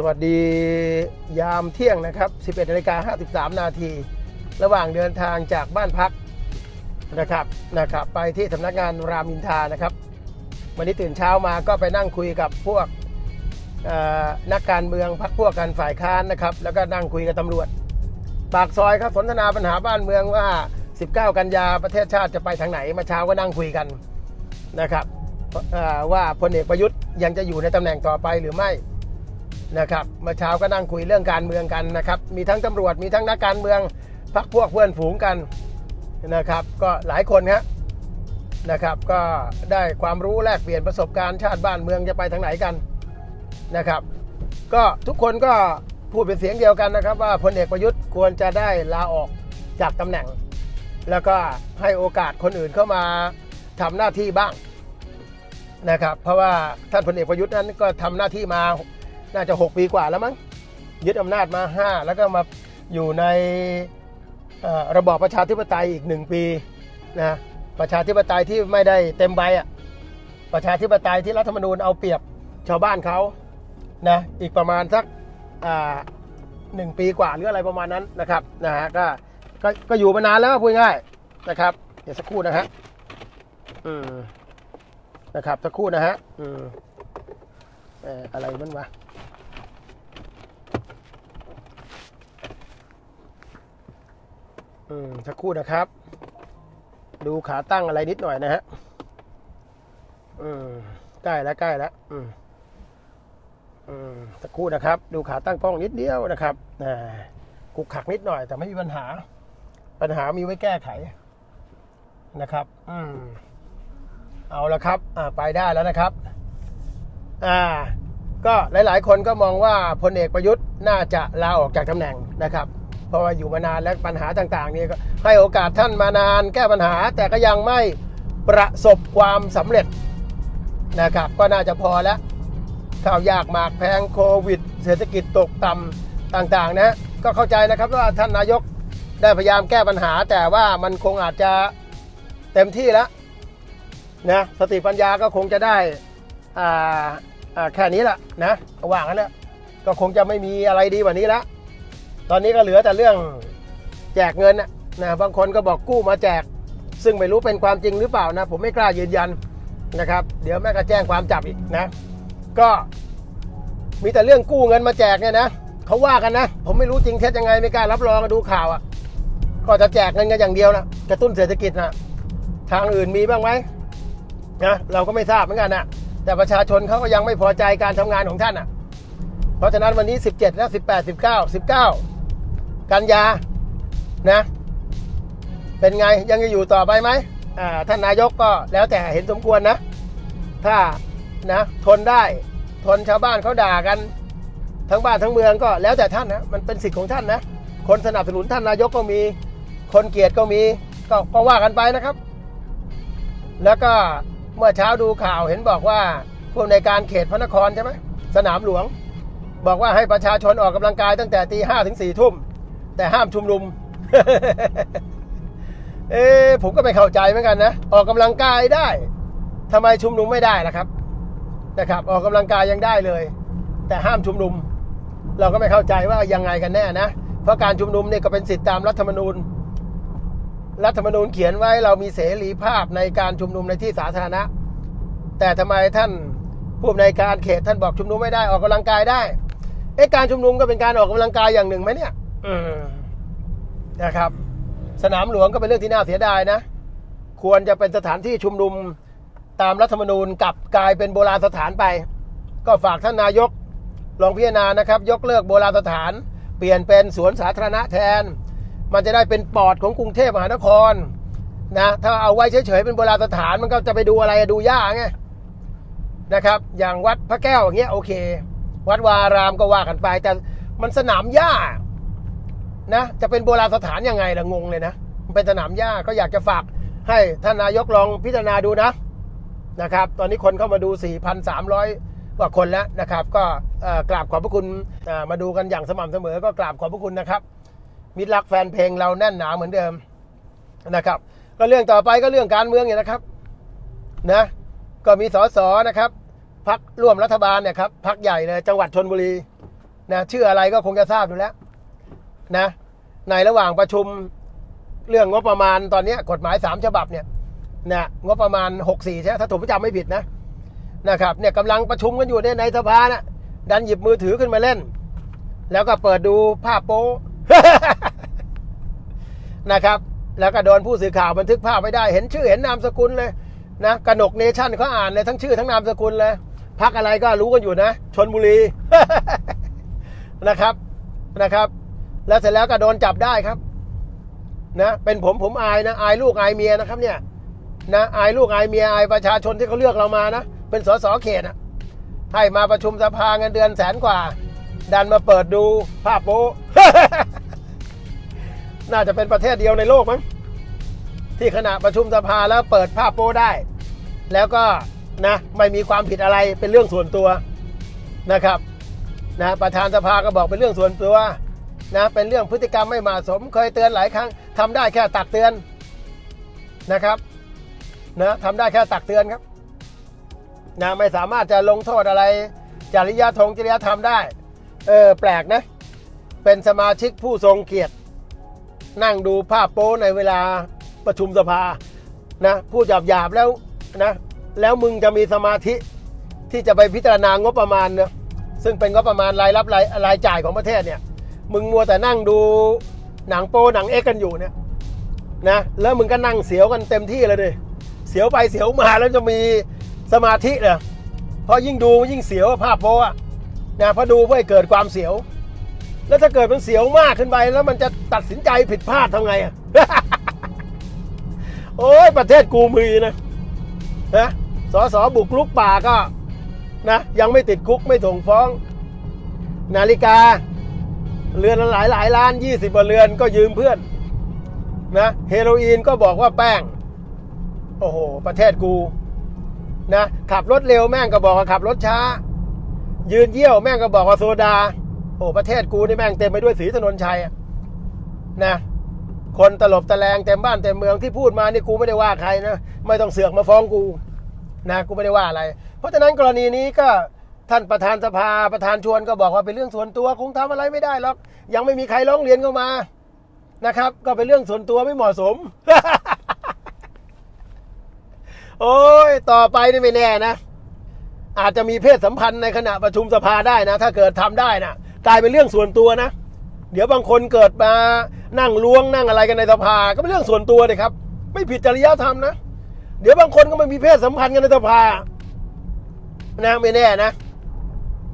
สวัสดียามเที่ยงนะครับ 11นาฬิกา53 นาที ระหว่างเดินทางจากบ้านพักนะครับนะครับ ไปที่สำนักงานรามินทานะครับ วันนี้ตื่นเช้ามาก็ไปนั่งคุยกับพวกนักการเมืองพักพวกกันฝ่ายค้านนะครับ แล้วก็นั่งคุยกับตำรวจ ปากซอยครับสนทนาปัญหาบ้านเมืองว่า 19 กันยาประเทศชาติจะไปทางไหนมาเช้าก็นั่งคุยกันนะครับว่าพลเอกประยุทธ์ยังจะอยู่ในตำแหน่งต่อไปหรือไม่ นะครับเมื่อเช้าก็นั่งคุยเรื่องการเมืองกันนะครับมีทั้งตำรวจมีทั้งนักการเมืองพักพวกเพื่อนฝูงกันนะครับ ก็หลายคนครับนะครับ ก็ได้ความรู้แลกเปลี่ยนประสบการณ์ชาติบ้านเมืองจะไปทางไหนกันนะครับ ก็ทุกคนก็พูดเป็นเสียงเดียวกันนะครับ ว่าพลเอกประยุทธ์ควรจะได้ลาออกจากตำแหน่ง แล้วก็ให้โอกาสคนอื่นเข้ามาทำหน้าที่บ้างนะครับ เพราะว่าท่านพลเอกประยุทธ์นั้นก็ทำหน้าที่มา น่าจะ 6 ปีกว่าแล้วมั้งยึดอำนาจมา 5 แล้วก็มาอยู่ในระบอบประชาธิปไตยอีก 1 ปีนะประชาธิปไตยที่ไม่ได้เต็มใบอะประชาธิปไตยที่รัฐธรรมนูญเอาเปรียบชาวบ้านเขานะอีกประมาณสักหนึ่งปีกว่าหรืออะไรประมาณนั้นนะครับนะฮะก็ก็ก็อยู่มานานแล้วพูดง่ายนะครับ เดี๋ยวสักครู่นะฮะอืมนะครับสักครู่นะฮะอืมเอ่ออะไรมันวะ อืมสักครู่นะครับ ดูขาตั้งอะไรนิดหน่อยนะฮะอืมใกล้แล้วใกล้แล้วอืมอืมสักครู่นะครับ ดูขาตั้งกล้องนิดเดียวนะครับอ่ากุกขักนิดหน่อย แต่ไม่มีปัญหา ปัญหามีไว้แก้ไขนะครับ อืมเอาละครับ อ่า ไปได้แล้วนะครับ อ่า ก็หลาย ๆ คนก็มองว่าพลเอกประยุทธ์น่าจะลาออกจากตำแหน่งนะครับ เพราะว่าอยู่มานานและปัญหาต่างๆนี่ก็ให้โอกาสท่านมานานแก้ปัญหาแต่ก็ยังไม่ประสบความสำเร็จนะครับก็น่าจะพอแล้วข้าวยากหมากแพงโควิด เศรษฐกิจตกต่ำต่างๆนะก็เข้าใจนะครับว่าท่านนายกได้พยายามแก้ปัญหา แต่ว่ามันคงอาจจะเต็มที่แล้วนะสติปัญญาก็คงจะได้อ่าอ่าแค่นี้แหละนะว่างกันแล้วก็คงจะไม่มีอะไรดีกว่านี้แล้ว ตอนนี้ก็เหลือแต่เรื่องแจกเงินนะนะบางคนก็บอกกู้มาแจก ซึ่งไม่รู้เป็นความจริงหรือเปล่านะ ผมไม่กล้ายืนยันนะครับ เดี๋ยวแม่ก็แจ้งความจับอีกนะ ก็มีแต่เรื่องกู้เงินมาแจกเนี่ยนะเขาว่ากันนะ ผมไม่รู้จริงเท็จยังไงไม่กล้ารับรองดูข่าวอะก็จะแจกเงินกันอย่างเดียวนะกระตุ้นเศรษฐกิจนะทางอื่นมีบ้างไหมนะเราก็ไม่ทราบเหมือนกันนะแต่ประชาชนเขาก็ยังไม่พอใจการทำงานของท่านอะเพราะฉะนั้นวันนี้ 17 และ 18 19 19 กันยานะ เป็นไงยังจะอยู่ต่อไปไหมอ่าท่านนายกก็แล้วแต่เห็นสมควรนะ ถ้านะทนได้ทนชาวบ้านเขาด่ากัน ทั้งบ้านทั้งเมืองก็แล้วแต่ท่านนะมันเป็นสิทธิ์ของท่านนะ คนสนับสนุนท่านนายกก็มี คนเกลียดก็มีก็ก็ว่ากันไปนะครับ แล้วก็เมื่อเช้าดูข่าวเห็นบอกว่าผู้ในการเขตพระนครใช่ไหมสนามหลวง บอกว่าให้ประชาชนออกกำลังกายตั้งแต่ตีห้าถึงสี่ทุ่ม แต่ห้ามชุมนุม เอ๊ผมก็ไม่เข้าใจเหมือนกันนะ ออกกำลังกายได้ทำไมชุมนุมไม่ได้ล่ะครับ นะครับ ออกกำลังกายยังได้เลย แต่ห้ามชุมนุม เราก็ไม่เข้าใจว่ายังไงกันแน่นะ เพราะการชุมนุมเนี่ยก็เป็นสิทธิตามรัฐธรรมนูญ รัฐธรรมนูญเขียนไว้เรามีเสรีภาพในการชุมนุมในที่สาธารณะ แต่ทำไมท่านผู้อำนวยการเขตท่านบอกชุมนุมไม่ได้ออกกำลังกายได้เอ๊ะการชุมนุมก็เป็นการออกกำลังกายอย่างหนึ่งไหมเนี่ย นะครับ สนามหลวงก็เป็นเรื่องที่น่าเสียดายนะ ควรจะเป็นสถานที่ชุมนุมตามรัฐธรรมนูญกลับกลายเป็นโบราณสถานไป ก็ฝากท่านนายกลองพิจารณานะครับ ยกเลิกโบราณสถาน เปลี่ยนเป็นสวนสาธารณะแทน มันจะได้เป็นปอดของกรุงเทพมหานครนะถ้าเอาไว้เฉยๆเป็นโบราณสถานมันก็จะไปดูอะไรดูหญ้าไงนะครับ อย่างวัดพระแก้วอย่างเงี้ยโอเค วัดวารามก็ว่ากันไป แต่มันสนามหญ้า นะจะเป็นโบราณสถานยังไงล่ะงงเลยนะมันเป็นสนามหญ้าก็อยากจะฝากให้ท่านนายกลองพิจารณาดูนะนะครับ ตอนนี้คนเข้ามาดู 4,300 กว่าคนแล้วนะครับ ก็กราบขอบพระคุณมาดูกันอย่างสม่ำเสมอ ก็กราบขอบพระคุณนะครับ มิตรรักแฟนเพลงเราแน่นหนาเหมือนเดิมนะครับ ก็เรื่องต่อไปก็เรื่องการเมืองเนี่ยนะครับนะก็มีสสนะครับพักร่วมรัฐบาลเนี่ยครับพักใหญ่เลยจังหวัดชนบุรีนะชื่ออะไรก็คงจะทราบอยู่แล้ว นะ ในระหว่างประชุมเรื่องงบประมาณตอนนี้กฎหมายสามฉบับเนี่ยนะงบประมาณ 64ใช่ไหมถ้าผมจำไม่ผิดนะนะครับเนี่ยกำลังประชุมกันอยู่เนี่ยในสภานะดันหยิบมือถือขึ้นมาเล่น แล้วก็เปิดดูภาพโป๊นะครับ แล้วก็โดนผู้สื่อข่าวบันทึกภาพไว้ได้ เห็นชื่อเห็นนามสกุลเลยนะกนกเนชั่นเขาอ่านเลยทั้งชื่อทั้งนามสกุลเลยพักอะไรก็รู้กันอยู่นะชนบุรีนะครับนะครับ แล้วเสร็จแล้วก็โดนจับได้ครับ นะเป็นผมผมอายนะอายลูกอายเมียนะครับเนี่ยนะอายลูกอายเมียอายประชาชนที่เขาเลือกเรามานะเป็นสสเขตอะให้มาประชุมสภาเงินเดือนแสนกว่า ดันมาเปิดดูภาพโป๊น่าจะเป็นประเทศเดียวในโลกมั้งที่ขณะประชุมสภาแล้วเปิดภาพโป๊ได้ แล้วก็นะไม่มีความผิดอะไรเป็นเรื่องส่วนตัวนะครับนะประธานสภาก็บอกเป็นเรื่องส่วนตัว นะเป็นเรื่องพฤติกรรมไม่เหมาะสม เคยเตือนหลายครั้งทำได้แค่ตักเตือนนะครับนะทำได้แค่ตักเตือนครับนะไม่สามารถจะลงโทษอะไร จริยธรรมจริยธรรมได้เออแปลกนะเป็นสมาชิกผู้ทรงเกียรติ นั่งดูภาพโป๊ในเวลาประชุมสภานะพูดหยาบๆแล้วนะแล้วมึงจะมีสมาธิที่จะไปพิจารณางบประมาณเนี่ยซึ่งเป็นงบประมาณรายรับรายรายจ่ายของประเทศเนี่ย มึงมัวแต่นั่งดูหนังโปหนังเอ็กกันอยู่เนี่ยนะแล้วมึงก็นั่งเสียวกันเต็มที่เลยดิเสียวไปเสียวมาแล้วจะมีสมาธิเหรอเพราะยิ่งดูยิ่งเสียวภาพโป๊อะนะพราะดูเพื่อเกิดความเสียว แล้วถ้าเกิดมันเสียวมากขึ้นไป แล้วมันจะตัดสินใจผิดพลาดทำไงอะโอ้ยประเทศกูมือนะนะสอสอบุกลุกป่าก็นะยังไม่ติดคุกไม่ส่งฟ้อง นาฬิกา เรือนละหลายหลายล้านยี่สิบกว่าเรือนก็ยืมเพื่อนนะเฮโรอีนก็บอกว่าแป้ง โอ้โห ประเทศกูนะขับรถเร็วแม่งก็บอกว่าขับรถช้า ยืนเยี่ยวแม่งก็บอกว่าโซดา โอ้ประเทศกูนี่แม่งเต็มไปด้วยสีถนนชัยนะคนตลบตะแลงเต็มบ้านเต็มเมืองที่พูดมานี่กูไม่ได้ว่าใครนะ ไม่ต้องเสือกมาฟ้องกูนะกูไม่ได้ว่าอะไร เพราะฉะนั้นกรณีนี้ก็ ท่านประธานสภาประธานชวนก็บอกว่าเป็นเรื่องส่วนตัวคงทำอะไรไม่ได้หรอกยังไม่มีใครร้องเรียนเข้ามานะครับ ก็เป็นเรื่องส่วนตัวไม่เหมาะสม โอ้ยต่อไปนี่ไม่แน่นะอาจจะมีเพศสัมพันธ์ในขณะประชุมสภาได้นะ ถ้าเกิดทำได้นะกลายเป็นเรื่องส่วนตัวนะ เดี๋ยวบางคนเกิดมานั่งล้วงนั่งอะไรกันในสภา ก็เป็นเรื่องส่วนตัวเลยครับ ไม่ผิดจริยธรรมนะ เดี๋ยวบางคนก็ไม่มีเพศสัมพันธ์กันในสภานะไม่แน่นะ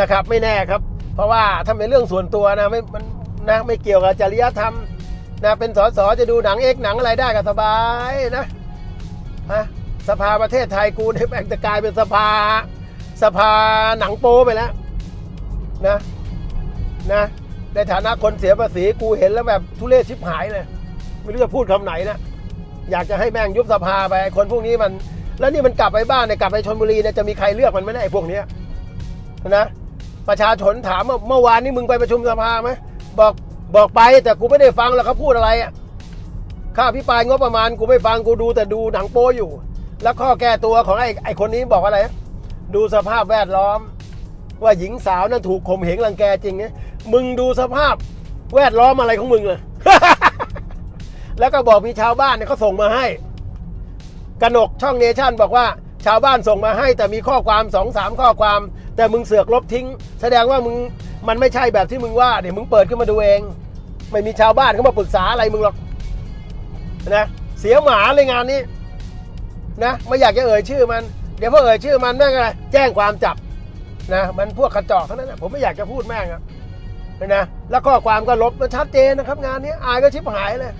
นะครับ ไม่แน่ครับ เพราะว่าถ้าเป็นเรื่องส่วนตัวนะไม่มันนะไม่เกี่ยวกับจริยธรรมนะเป็นสสจะดูหนังเอกหนังอะไรได้ก็สบายนะฮะสภาประเทศไทยกูเนี่ยแม่งจะกลายเป็นสภา สภาหนังโป๊ไปแล้วนะนะในฐานะคนเสียภาษีกูเห็นแล้วแบบทุเรศชิบหายเลยไม่รู้จะพูดคำไหนนะอยากจะให้แม่งยุบสภาไปไอ้คนพวกนี้มัน แล้วนี่มันกลับไปบ้านเนี่ยกลับไปชนบุรีเนี่ยจะมีใครเลือกมันไม่ไอ้พวกเนี้ยนะ ประชาชนถามว่าเมื่อวานนี้มึงไปประชุมสภาไหมบอกบอกไปแต่กูไม่ได้ฟังแล้วเขาพูดอะไรอะข้าพิปรายงบประมาณกูไม่ฟังกูดูแต่ดูหนังโป๊อยู่ แล้วข้อแก้ตัวของไอ้ไอ้คนนี้บอกอะไร ดูสภาพแวดล้อม ว่าหญิงสาวนั้นถูกข่มเหงรังแกจริงเนี่ยมึงดูสภาพแวดล้อมอะไรของมึงเลยแล้วก็บอกมีชาวบ้านเนี่ยเขาส่งมาให้กนกช่องเนชั่นบอกว่า ชาวบ้านส่งมาให้ แต่มีข้อความสองสามข้อความ แต่มึงเสือกลบทิ้ง แสดงว่ามึงมันไม่ใช่แบบที่มึงว่าเดี๋ยวมึงเปิดขึ้นมาดูเอง ไม่มีชาวบ้านเขามาปรึกษาอะไรมึงหรอกนะเสียหมาเลยงานนี้นะไม่อยากจะเอ่ยชื่อมัน เดี๋ยวพอเอ่ยชื่อมันแม่งอะไรแจ้งความจับนะมันพวกกระจอกเท่านั้นนะผมไม่อยากจะพูดแม่งนะแล้วข้อความก็ลบมันชัดเจนนะครับ งานนี้อายก็ชิบหายเลย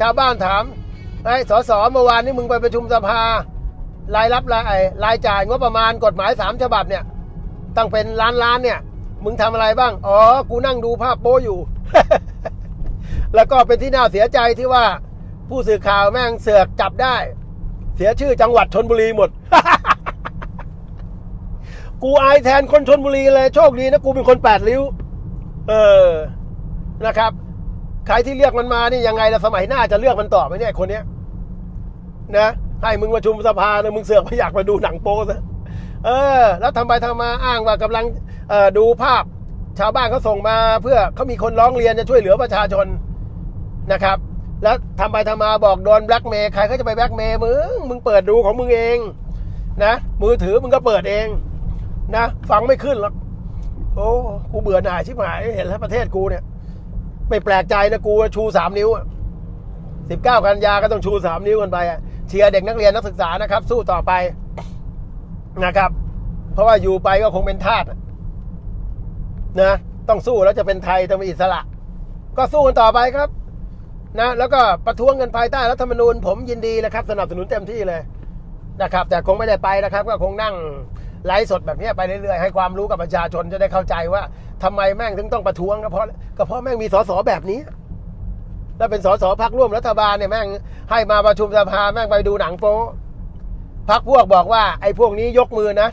ชาวบ้านถามไอ้สสเมื่อวานนี้มึงไปประชุมสภา รายรับรายรายจ่ายงบประมาณกฎหมายสามฉบับเนี่ยตั้งเป็นล้านล้านเนี่ย มึงทำอะไรบ้าง อ๋อ กูนั่งดูภาพโป้อยู่ แล้วก็เป็นที่น่าเสียใจที่ว่า ผู้สื่อข่าวแม่งเสือกจับได้ เสียชื่อจังหวัดชนบุรีหมด กูอายแทนคนชนบุรีเลย โชคดีนะกูเป็นคนแปดริ้ว เออ นะครับ ใครที่เรียกมันมานี่ยังไงละสมัยหน้าจะเลือกมันต่อไหมเนี่ยคนเนี้ย นะ ให้มึงประชุมสภาเนี่ยมึงเสือกไม่อยากมาดูหนังโป๊ซะเออ แล้วทำไปทำมาอ้างว่ากำลังดูภาพชาวบ้านเขาส่งมาเพื่อเขามีคนร้องเรียนจะช่วยเหลือประชาชนนะครับ แล้วทำไปทำมาบอกโดนแบล็กเมย์ใครเขาจะไปแบล็กเมย์มึงมึงเปิดดูของมึงเองนะมือถือมึงก็เปิดเองนะฟังไม่ขึ้นหรอกโอ้กูเบื่อหน่ายชิบหายเห็นแล้วประเทศกูเนี่ย ไม่แปลกใจนะกูชูสามนิ้วสิบเก้ากันยาก็ต้องชูสามนิ้วกันไปอะ เชียร์เด็กนักเรียนนักศึกษานะครับ สู้ต่อไปนะครับ เพราะว่าอยู่ไปก็คงเป็นทาสนะต้องสู้แล้วจะเป็นไทยต้องเป็นอิสระ ก็สู้กันต่อไปครับ นะ แล้วก็ประท้วงกันภายใต้รัฐธรรมนูญ ผมยินดีนะครับ สนับสนุนเต็มที่เลยนะครับ แต่คงไม่ได้ไปนะครับ ก็คงนั่งไลฟ์สดแบบนี้ไปเรื่อยๆให้ความรู้กับประชาชนจะได้เข้าใจว่าทำไมแม่งถึงต้องประท้วงก็เพราะก็เพราะแม่งมีสสแบบนี้ แล้วเป็นสสพักร่วมรัฐบาลเนี่ยแม่งให้มาประชุมสภาแม่งไปดูหนังโป๊พักพวกบอกว่าไอ้พวกนี้ยกมือนะ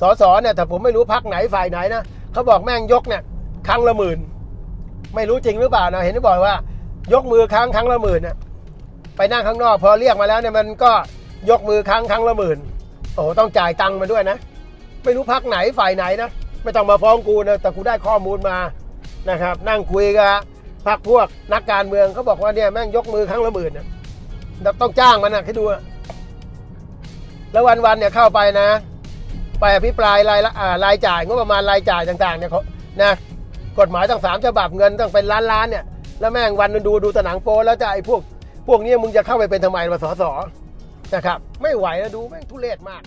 สสเนี่ยแต่ผมไม่รู้พักไหนฝ่ายไหนนะเขาบอกแม่งยกเนี่ยครั้งละหมื่น ไม่รู้จริงหรือเปล่านะเห็นที่บอกว่า ยกมือครั้งครั้งละหมื่นนี่ยไปนั่งข้างนอก พอเรียกมาแล้วเนี่ยมันก็ยกมือครั้งครั้งละหมื่นโอ้โหต้องจ่ายตังค์มาด้วยนะ ไม่รู้พักไหนฝ่ายไหนนะไม่ต้องมาฟ้องกูนะแต่กูได้ข้อมูลมานะครับ นั่งคุยกับ พักพวกนักการเมืองเขาบอกว่าเนี่ยแม่งยกมือครั้งละหมื่นนะต้องจ้างมันนะให้ดูอะแล้ววันๆเนี่ยเข้าไปนะ ไปอภิปรายรายละรายจ่ายงบประมาณรายจ่ายต่างๆเนี่ยเขานะกฎหมายตั้งสามฉบับเงินต้องเป็นล้านล้านๆเนี่ยแล้วแม่งวันนึงดูดูแตะหนังโป๊แล้วจะไอ้พวก พวกนี้มึงจะเข้าไปเป็นทำไมมาสอสอนะครับ ไม่ไหวแล้วดูแม่งทุเรศมาก